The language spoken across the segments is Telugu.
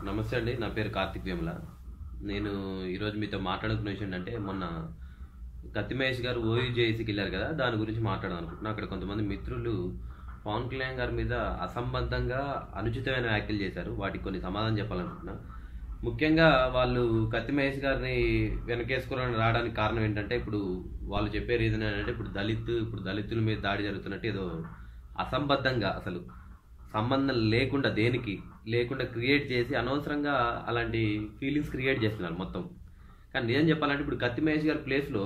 నమస్తే అండి నా పేరు కార్తిక్ వేముల. నేను ఈరోజు మీతో మాట్లాడుకున్న విషయం ఏంటంటే మొన్న కత్తి మహేష్ గారు ఓయూజేసీకి వెళ్ళారు కదా దాని గురించి మాట్లాడదాం అనుకుంటున్నా. అక్కడ కొంతమంది మిత్రులు పవన్ కళ్యాణ్ గారి మీద అసంబద్ధంగా అనుచితమైన వ్యాఖ్యలు చేశారు. వాటికి కొన్ని సమాధానం చెప్పాలనుకుంటున్నా. ముఖ్యంగా వాళ్ళు కత్తి మహేష్ గారిని వెనకేసుకోవాలని రావడానికి కారణం ఏంటంటే ఇప్పుడు వాళ్ళు చెప్పే రీజన్ ఏంటంటే ఇప్పుడు దళిత్ ఇప్పుడు దళితుల మీద దాడి జరుగుతున్నట్టు ఏదో అసంబద్ధంగా అసలు సంబంధం లేకుండా దేనికి? లేకుండా క్రియేట్ చేసి అనవసరంగా అలాంటి ఫీలింగ్స్ క్రియేట్ చేస్తున్నారు మొత్తం. కానీ నిజం చెప్పాలంటే ఇప్పుడు కత్తి మహేష్ గారి ప్లేస్లో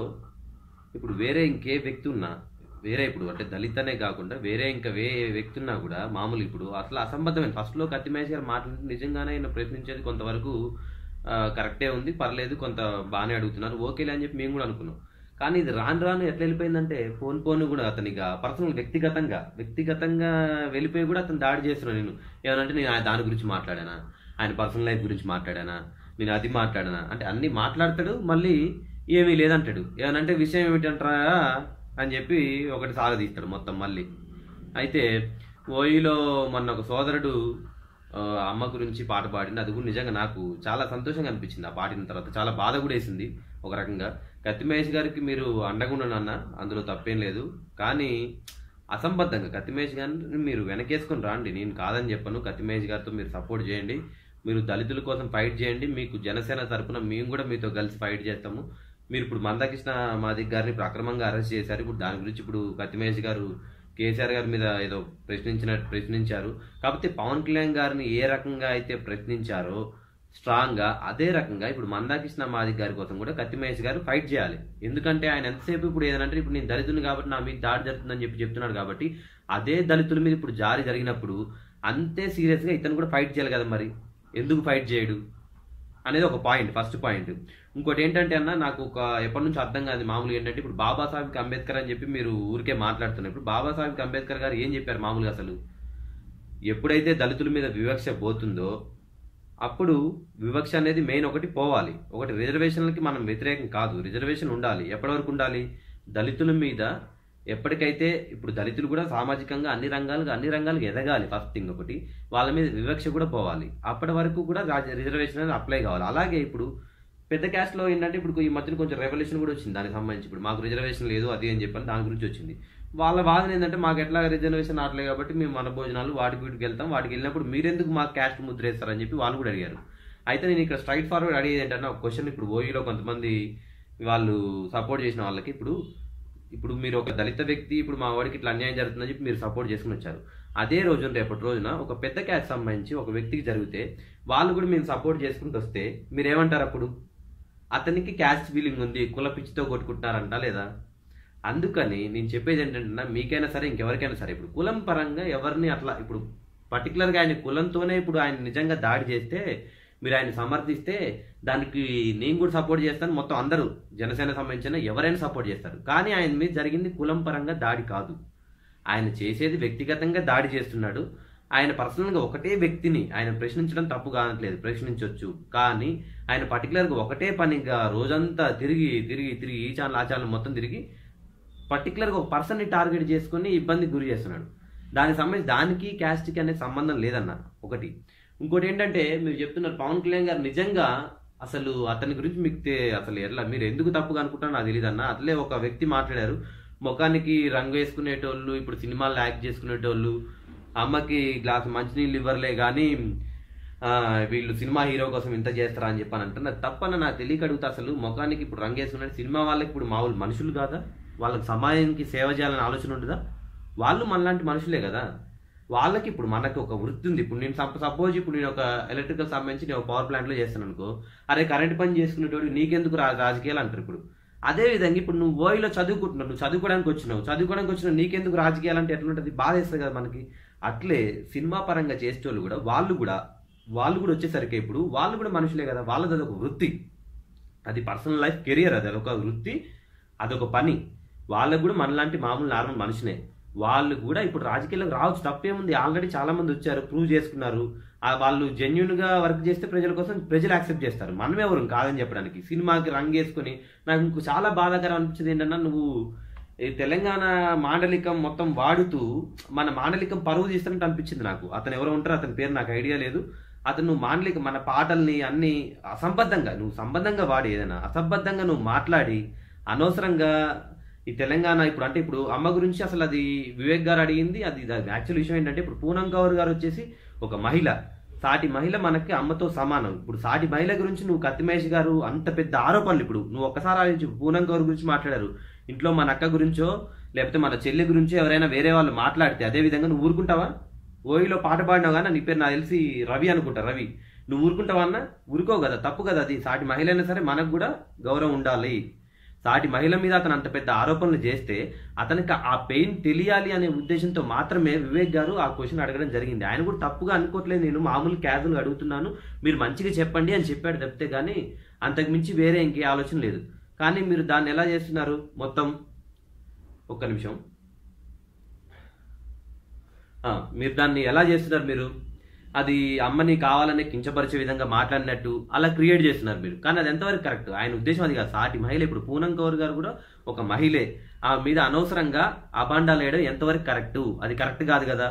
ఇప్పుడు వేరే ఇంకే వ్యక్తి ఉన్నా వేరే ఇప్పుడు అంటే దళితనే కాకుండా వేరే ఇంకా వే వ్యక్తి ఉన్నా కూడా మామూలు ఇప్పుడు అసలు అసంబద్ధమైన ఫస్ట్లో కత్తి మహేష్ గారు మాట్లాడితే నిజంగానే ఆయన ప్రయత్నించేది కొంతవరకు కరెక్టే ఉంది పర్లేదు కొంత బాగానే అడుగుతున్నారు ఓకేలే అని చెప్పి మేము కూడా అనుకున్నాం. కానీ ఇది రాను రాను ఎట్లా వెళ్ళిపోయిందంటే ఫోన్ ఫోన్ కూడా అతనిగా పర్సనల్ వ్యక్తిగతంగా వ్యక్తిగతంగా వెళ్ళిపోయి కూడా అతను దాడి చేస్తున్నాను నేను ఏమనంటే నేను ఆయన దాని గురించి మాట్లాడానా? ఆయన పర్సనల్ లైఫ్ గురించి మాట్లాడానా? నేను అది మాట్లాడానా? అంటే అన్ని మాట్లాడతాడు మళ్ళీ ఏమీ లేదంటాడు. ఏమనంటే విషయం ఏమిటంటారా అని చెప్పి ఒకటి సాగదీస్తాడు మొత్తం మళ్ళీ. అయితే ఓయిలో మొన్న ఒక సోదరుడు అమ్మ గురించి పాట పాడింది. అది కూడా నిజంగా నాకు చాలా సంతోషంగా అనిపించింది. ఆ పాడిన తర్వాత చాలా బాధ కూడా వేసింది. ఒక రకంగా కత్తి మహేష్ గారికి మీరు అండకుండా నాన్న అందులో తప్పేం లేదు. కానీ అసంబద్ధంగా కత్తి మహేష్ గారిని మీరు వెనకేసుకొని రాండి. నేను కాదని చెప్పను. కత్తి మహేష్ గారితో మీరు సపోర్ట్ చేయండి. మీరు దళితుల కోసం ఫైట్ చేయండి. మీకు జనసేన తరఫున మేము కూడా మీతో కలిసి ఫైట్ చేస్తాము. మీరు ఇప్పుడు మందకృష్ణ మాదిక్ గారిని ఇప్పుడు అక్రమంగా అరెస్ట్ చేశారు. ఇప్పుడు దాని గురించి ఇప్పుడు కత్తిమేష్ గారు కేసీఆర్ గారి మీద ఏదో ప్రశ్నించిన ప్రశ్నించారు. కాకపోతే పవన్ కళ్యాణ్ గారిని ఏ రకంగా అయితే ప్రశ్నించారో స్ట్రాంగ్గా అదే రకంగా ఇప్పుడు మందాకృష్ణ మాదిక్ గారి కోసం కూడా కత్తి మహేష్ గారు ఫైట్ చేయాలి. ఎందుకంటే ఆయన ఎంతసేపు ఇప్పుడు ఏదంటే ఇప్పుడు నేను దళితుని కాబట్టి నా మీద దాడి జరుగుతుందని చెప్పి చెప్తున్నాడు కాబట్టి అదే దళితుల మీద ఇప్పుడు జారి జరిగినప్పుడు అంతే సీరియస్గా ఇతను కూడా ఫైట్ చేయాలి కదా మరి. ఎందుకు ఫైట్ చేయడు? అనేది ఒక పాయింట్ ఫస్ట్ పాయింట్ ఇంకోటి ఏంటంటే అన్న నాకు ఒక ఎప్పటి నుంచి అర్థం కాదు మామూలుగా ఏంటంటే ఇప్పుడు బాబాసాహెబ్ అంబేద్కర్ అని చెప్పి మీరు ఊరికే మాట్లాడుతున్నారు. ఇప్పుడు బాబాసాహెబ్ అంబేద్కర్ గారు ఏం చెప్పారు మామూలుగా అసలు? ఎప్పుడైతే దళితుల మీద వివక్ష పోతుందో అప్పుడు వివక్ష అనేది మెయిన్ ఒకటి పోవాలి. ఒకటి రిజర్వేషన్లకి మనం వ్యతిరేకం కాదు. రిజర్వేషన్ ఉండాలి. ఎప్పటి వరకు ఉండాలి? దళితుల మీద ఎప్పటికైతే ఇప్పుడు దళితులు కూడా సామాజికంగా అన్ని రంగాలుగా అన్ని రంగాలకు ఎదగాలి ఫస్ట్ థింగ్ ఒకటి. వాళ్ళ మీద వివక్ష కూడా పోవాలి. అప్పటి వరకు కూడా రాజ- రిజర్వేషన్ అనేది అప్లై కావాలి. అలాగే ఇప్పుడు పెద్ద క్యాస్ట్లో ఏంటంటే ఇప్పుడు ఈ మధ్యన కొంచెం రెవల్యూషన్ కూడా వచ్చింది. దానికి సంబంధించి ఇప్పుడు మాకు రిజర్వేషన్ లేదు అది అని చెప్పని దాని గురించి వచ్చింది. వాళ్ళ వాదన ఏంటంటే మాకు ఎట్లా రిజర్వేషన్ రావట్లేదు కాబట్టి మేము మన భోజనాలు వాటికి వీటికి వెళ్తాం. వాటికి వెళ్ళినప్పుడు మీరెందుకు మాకు క్యాస్ట్ ముద్రేస్తారని చెప్పి వాళ్ళు కూడా అడిగారు. అయితే నేను ఇక్కడ స్ట్రైట్ ఫార్వర్డ్ అడిగేది ఏంటంటే ఒక క్వశ్చన్ ఇప్పుడు ఓయూలో కొంతమంది వాళ్ళు సపోర్ట్ చేసిన వాళ్ళకి ఇప్పుడు ఇప్పుడు మీరు ఒక దళిత వ్యక్తి ఇప్పుడు మా వాడికి ఇట్లా అన్యాయం జరుగుతుందని చెప్పి మీరు సపోర్ట్ చేసుకుని వచ్చారు. అదే రోజున రేపటి రోజున ఒక పెద్ద క్యాస్ట్ సంబంధించి ఒక వ్యక్తికి జరిగితే వాళ్ళు కూడా మేము సపోర్ట్ చేసుకుంటూ వస్తే మీరు ఏమంటారు అప్పుడు? అతనికి క్యాస్ట్ ఫీలింగ్ ఉంది కుల పిచ్చితో కొట్టుకుంటున్నారంట లేదా? అందుకని నేను చెప్పేది ఏంటంటే మీకైనా సరే ఇంకెవరికైనా సరే ఇప్పుడు కులం పరంగా ఎవరిని అట్లా ఇప్పుడు పర్టికులర్గా ఆయన కులంతోనే ఇప్పుడు ఆయన నిజంగా దాడి చేస్తే మీరు ఆయన సమర్థిస్తే దానికి నేను కూడా సపోర్ట్ చేస్తాను మొత్తం అందరూ జనసేన సంబంధించిన ఎవరైనా సపోర్ట్ చేస్తారు. కానీ ఆయన మీద జరిగింది కులం పరంగా దాడి కాదు. ఆయన చేసేది వ్యక్తిగతంగా దాడి చేస్తున్నాడు. ఆయన పర్సనల్గా ఒకటే వ్యక్తిని ఆయన ప్రశ్నించడం తప్పు కానట్లేదు ప్రశ్నించవచ్చు కానీ ఆయన పర్టికులర్గా ఒకటే పనిగా రోజంతా తిరిగి తిరిగి తిరిగి ఈ ఛానల్ ఆ ఛానల్ మొత్తం తిరిగి పర్టికులర్గా ఒక పర్సన్ని టార్గెట్ చేసుకుని ఇబ్బందికి గురి చేస్తున్నాడు. దానికి సంబంధించి దానికి క్యాస్ట్కి అనేది సంబంధం లేదన్నారు ఒకటి. ఇంకోటి ఏంటంటే మీరు చెప్తున్నారు పవన్ కళ్యాణ్ గారు నిజంగా అసలు అతని గురించి మీకు అసలు ఎట్లా మీరు ఎందుకు తప్పుగా అనుకుంటారో నాకు తెలియదు అన్న అట్లే ఒక వ్యక్తి మాట్లాడారు. ముఖానికి రంగు వేసుకునేటోళ్ళు ఇప్పుడు సినిమాలు యాక్ట్ చేసుకునేటోళ్ళు అమ్మకి గ్లాస్ మంచినీళ్ళు ఇవ్వరులే కానీ వీళ్ళు సినిమా హీరో కోసం ఇంత చేస్తారా అని చెప్పని అంటున్నారు. తప్పన నాకు తెలియక అడుగుతా అసలు ముఖానికి ఇప్పుడు రంగు వేసుకున్నాడు. సినిమా వాళ్ళకి ఇప్పుడు మామూలు మనుషులు కాదా? వాళ్ళకి సమాజానికి సేవ చేయాలని ఆలోచన ఉంటుందా? వాళ్ళు మనలాంటి మనుషులే కదా. వాళ్ళకి ఇప్పుడు మనకు ఒక వృత్తి ఉంది. ఇప్పుడు నేను సపోజ్ ఇప్పుడు నేను ఒక ఎలక్ట్రికల్ సంబంధించి నేను ఒక పవర్ ప్లాంట్లో చేస్తాను అనుకో అరే కరెంట్ పని చేసుకునేటోడు నీకెందుకు రా రాజకీయాలు అంటారు ఇప్పుడు. అదే విధంగా ఇప్పుడు నువ్వు ఓయిలో చదువుకుంటున్నావు నువ్వు చదువుకోవడానికి వచ్చినావు చదువుకోవడానికి వచ్చినావు నీకెందుకు రాజకీయాలు అంటే ఎట్లుంటుంది బాధ వేస్తుంది కదా మనకి. అట్లే సినిమా పరంగా చేసేటోళ్ళు కూడా వాళ్ళు కూడా వాళ్ళు కూడా వచ్చేసరికి ఇప్పుడు వాళ్ళు కూడా మనుషులే కదా. వాళ్ళది అదొక వృత్తి. అది పర్సనల్ లైఫ్ కెరియర్ అది అదొక వృత్తి అదొక పని. వాళ్ళకు కూడా మనలాంటి మామూలు నార్మల్ మనిషినే వాళ్ళు కూడా ఇప్పుడు రాజకీయాలకు రావచ్చు తప్పేముంది. ఆల్రెడీ చాలా మంది వచ్చారు ప్రూవ్ చేసుకున్నారు. వాళ్ళు జెన్యున్గా వర్క్ చేస్తే ప్రజల కోసం ప్రజలు యాక్సెప్ట్ చేస్తారు. మనం ఎవరు? కాదని చెప్పడానికి. సినిమాకి రంగేసుకుని నాకు ఇంకో చాలా బాధాకరం అనిపించింది ఏంటన్నా నువ్వు ఈ తెలంగాణ మాండలికం మొత్తం వాడుతూ మన మాండలికం పరువు తీస్తున్నట్టు అనిపించింది నాకు. అతను ఎవరో ఉంటారో అతని పేరు నాకు ఐడియా లేదు. అతను నువ్వు మాండలిక మన పాటల్ని అన్ని అసంబద్ధంగా నువ్వు సంబద్ధంగా వాడి ఏదైనా అసంబద్ధంగా నువ్వు మాట్లాడి అనవసరంగా ఈ తెలంగాణ ఇప్పుడు అంటే ఇప్పుడు అమ్మ గురించి అసలు అది వివేక్ గారు అడిగింది. అది యాక్చువల్ విషయం ఏంటంటే ఇప్పుడు పూనం కౌర్ గారు వచ్చేసి ఒక మహిళ సాటి మహిళ మనకి అమ్మతో సమానం. ఇప్పుడు సాటి మహిళ గురించి నువ్వు కత్తిమేష్ గారు అంత పెద్ద ఆరోపణలు ఇప్పుడు. నువ్వు ఒక్కసారి ఆలోచించు పూనం కౌర్ గురించి మాట్లాడారు. ఇంట్లో మన అక్క గురించో లేకపోతే మన చెల్లి గురించో ఎవరైనా వేరే వాళ్ళు మాట్లాడితే అదే విధంగా నువ్వు ఊరుకుంటావా? ఓయిలో పాట పాడినావు కానీ నీ పేరు నాకు తెలిసి రవి అనుకుంటా రవి. నువ్వు ఊరుకుంటావా అన్న? ఊరుకోవు కదా తప్పు కదా అది. సాటి మహిళ అయినా సరే మనకు కూడా గౌరవం ఉండాలి. సాటి మహిళ మీద అతను అంత పెద్ద ఆరోపణలు చేస్తే అతనికి ఆ పెయిన్ తెలియాలి అనే ఉద్దేశంతో మాత్రమే వివేక్ గారు ఆ క్వశ్చన్ అడగడం జరిగింది. ఆయన కూడా తప్పుగా అనుకోవట్లేదు. నేను మామూలు క్యాజువల్గా అడుగుతున్నాను. మీరు మంచిగా చెప్పండి అని చెప్పాడు తప్పితే కానీ అంతకు మించి వేరే ఇంకే ఆలోచన లేదు. కానీ మీరు దాన్ని ఎలా చేస్తున్నారు? మొత్తం ఒక్క నిమిషం. మీరు దాన్ని ఎలా చేస్తున్నారు మీరు? అది అమ్మని కావాలని కించపరిచే విధంగా మాట్లాడినట్టు అలా క్రియేట్ చేస్తున్నారు మీరు. కానీ అది ఎంతవరకు కరెక్ట్ ఆయన ఉద్దేశం అది కాదు. సాటి మహిళ ఇప్పుడు పూనం కౌర్ గారు కూడా ఒక మహిళే. ఆ మీద అనవసరంగా అబాండాలు వేయడం ఎంతవరకు కరెక్ట్ అది కరెక్ట్ కాదు కదా.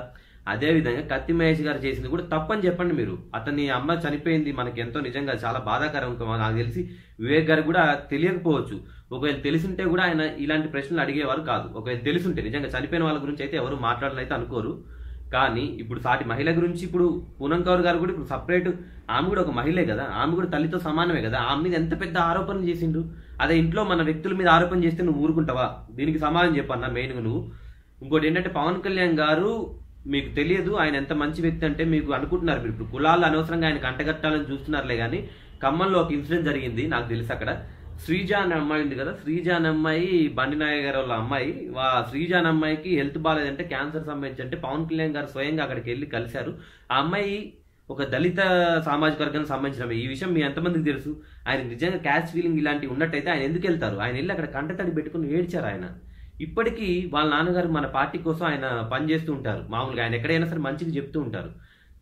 అదే విధంగా కత్తి మహేష్ గారు చేసింది కూడా తప్పని చెప్పండి మీరు. అతని అమ్మ చనిపోయింది మనకి ఎంతో నిజంగా చాలా బాధాకరం నాకు తెలిసి వివేక్ గారు కూడా తెలియకపోవచ్చు. ఒకవేళ తెలిసింటే కూడా ఆయన ఇలాంటి ప్రశ్నలు అడిగేవారు కాదు. ఒకవేళ తెలిసింటే నిజంగా చనిపోయిన వాళ్ళ గురించి అయితే ఎవరు మాట్లాడాలని అయితే అనుకోరు. కానీ ఇప్పుడు సాటి మహిళ గురించి ఇప్పుడు పూనం కౌర్ గారు కూడా ఇప్పుడు సపరేట్ ఆమె కూడా ఒక మహిళే కదా. ఆమె కూడా తల్లితో సమానమే కదా. ఆమె మీద ఎంత పెద్ద ఆరోపణలు చేసిండు అదే ఇంట్లో మన వ్యక్తుల మీద ఆరోపణ చేస్తే నువ్వు ఊరుకుంటావా? దీనికి సమాధానం చెప్పన్నా మెయిన్గా నువ్వు. ఇంకోటి ఏంటంటే పవన్ కళ్యాణ్ గారు మీకు తెలియదు ఆయన ఎంత మంచి వ్యక్తి అంటే మీకు అనుకుంటున్నారు మీరు. ఇప్పుడు కులాలు అనవసరంగా ఆయన కంటగట్టాలని చూస్తున్నారులే కానీ ఖమ్మంలో ఒక ఇన్సిడెంట్ జరిగింది నాకు తెలుసు అక్కడ. శ్రీజ అనే అమ్మాయి ఉంది కదా శ్రీజ అనే అమ్మాయి బండి నాయక్ గారు వాళ్ళ అమ్మాయి. వా శ్రీజ అనే అమ్మాయికి హెల్త్ బాగాలేదంటే క్యాన్సర్ సంబంధించి అంటే పవన్ కళ్యాణ్ గారు స్వయంగా అక్కడికి వెళ్ళి కలిశారు. ఆ అమ్మాయి ఒక దళిత సామాజిక వర్గానికి సంబంధించిన ఈ విషయం మీ ఎంతమందికి తెలుసు? ఆయన నిజంగా క్యాష్ ఫీలింగ్ ఇలాంటివి ఉన్నట్టయితే ఆయన ఎందుకు వెళ్తారు? ఆయన వెళ్ళి అక్కడ కంటతడి పెట్టుకుని ఏడ్చారు ఆయన. ఇప్పటికీ వాళ్ళ నాన్నగారు మన పార్టీ కోసం ఆయన పనిచేస్తూ ఉంటారు. మామూలుగా ఆయన ఎక్కడైనా సరే మంచిగా చెప్తూ ఉంటారు.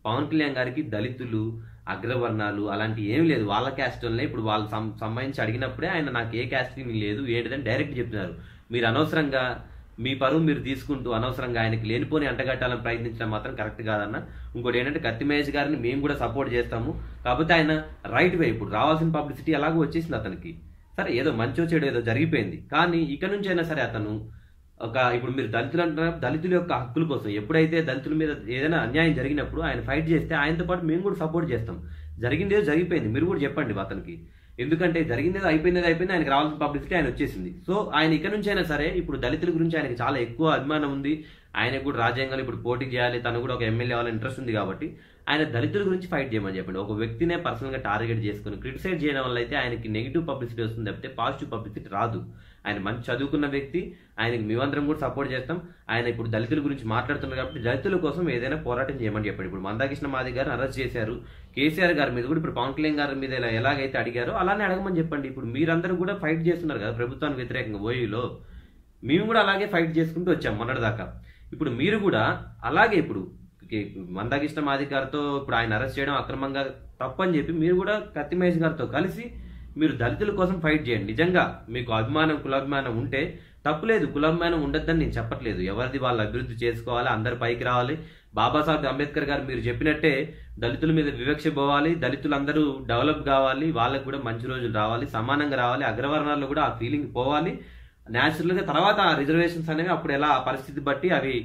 పవన్ కళ్యాణ్ గారికి దళితులు అగ్రవర్ణాలు అలాంటి ఏమి లేదు. వాళ్ళ క్యాస్ట్ వల్లే ఇప్పుడు వాళ్ళు సం- సంబంధించి అడిగినప్పుడే ఆయన నాకు ఏ క్యాస్ట్ లేదు ఏంటిదని డైరెక్ట్ చెప్తున్నారు మీరు అనవసరంగా మీ పరువు మీరు తీసుకుంటూ అనవసరంగా ఆయనకి లేనిపోని అంటగట్టాలని ప్రయత్నించడం మాత్రం కరెక్ట్ కాదన్న. ఇంకోటి ఏంటంటే కత్తి మహేష్ గారిని మేము కూడా సపోర్ట్ చేస్తాము. కాకపోతే ఆయన రైట్ వే ఇప్పుడు రావాల్సిన పబ్లిసిటీ అలాగూ వచ్చేసింది అతనికి. సరే ఏదో మంచో చెడు ఏదో జరిగిపోయింది. కానీ ఇక నుంచి అయినా సరే అతను ఒక ఇప్పుడు మీరు దళితులు అంటున్నారు దళితుల యొక్క హక్కుల కోసం. ఎప్పుడైతే దళితుల మీద ఏదైనా అన్యాయం జరిగినప్పుడు ఆయన ఫైట్ చేస్తే ఆయనతో పాటు మేము కూడా సపోర్ట్ చేస్తాం. జరిగిందే జరిగిపోయింది. మీరు కూడా చెప్పండి అతనికి. ఎందుకంటే జరిగిందేది ఏదో అయిపోయింది ఏదో ఆయనకి రావాల్సిన పబ్లిసిటీ ఆయన వచ్చేసింది. సో ఆయన ఇక్కడ నుంచి అయినా సరే ఇప్పుడు దళితుల గురించి ఆయనకి చాలా ఎక్కువ అభిమానం ఉంది. ఆయనకు కూడా రాజ్యాంగంలో ఇప్పుడు పోటీ చేయాలి తను కూడా ఒక ఎమ్మెల్యే అవ్వాలని ఇంట్రెస్ట్ ఉంది కాబట్టి. ఆయన దళితుల గురించి ఫైట్ చేయమని చెప్పండి. ఒక వ్యక్తినే పర్సనల్గా టార్గెట్ చేసుకుని క్రిటిసైజ్ చేయడం వల్ల అయితే ఆయనకి నెగిటివ్ పబ్లిసిటీ వస్తుంది. తప్పితే పాజిటివ్ పబ్లిసిటీ రాదు. ఆయన మంచి చదువుకున్న వ్యక్తి ఆయనకి మేమందరం కూడా సపోర్ట్ చేస్తాం. ఆయన ఇప్పుడు దళితుల గురించి మాట్లాడుతున్నారు కాబట్టి దళితుల కోసం ఏదైనా పోరాటం చేయమని చెప్పండి. ఇప్పుడు మందాకృష్ణ మాది గారు అరెస్ట్ చేశారు. కేసీఆర్ గారి మీద కూడా ఇప్పుడు పవన్ కళ్యాణ్ గారి మీద ఎలాగైతే అడిగారో అలానే అడగమని చెప్పండి. ఇప్పుడు మీరందరూ కూడా ఫైట్ చేస్తున్నారు కదా ప్రభుత్వానికి వ్యతిరేకంగా ఓయూలో. మేము కూడా అలాగే ఫైట్ చేసుకుంటూ వచ్చాం మొన్నటిదాకా. ఇప్పుడు మీరు కూడా అలాగే ఇప్పుడు మందాకృష్ణ మాది గారితో ఇప్పుడు ఆయన అరెస్ట్ చేయడం అక్రమంగా తప్పని చెప్పి మీరు కూడా కత్తి మహేష్ గారితో కలిసి మీరు దళితుల కోసం ఫైట్ చేయండి. నిజంగా మీకు అభిమానం కులాభిమానం ఉంటే తప్పులేదు కులాభిమానం ఉండొద్దని నేను చెప్పట్లేదు. ఎవరిది వాళ్ళు అభివృద్ధి చేసుకోవాలి అందరు పైకి రావాలి. బాబాసాహెబ్ అంబేద్కర్ గారు మీరు చెప్పినట్టే దళితుల మీద వివక్ష పోవాలి దళితులందరూ డెవలప్ కావాలి వాళ్ళకు కూడా మంచి రోజులు రావాలి సమానంగా రావాలి అగ్రవర్ణాల్లో కూడా ఆ ఫీలింగ్ పోవాలి. న్యాచురల్గా తర్వాత ఆ రిజర్వేషన్స్ అనేవి అప్పుడు ఎలా పరిస్థితి బట్టి అవి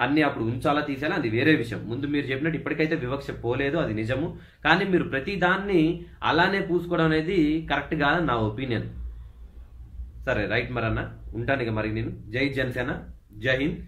అన్ని అప్పుడు ఉంచాలా తీసేలా అది వేరే విషయం. ముందు మీరు చెప్పినట్టు ఇప్పటికైతే వివక్ష పోలేదు అది నిజము. కానీ మీరు ప్రతి దాన్ని అలానే పూసుకోవడం అనేది కరెక్ట్ కాదని నా ఒపీనియన్. సరే రైట్ మరన్న. ఉంటాను ఇక మరి నేను. జై జనసేన. జై హింద్.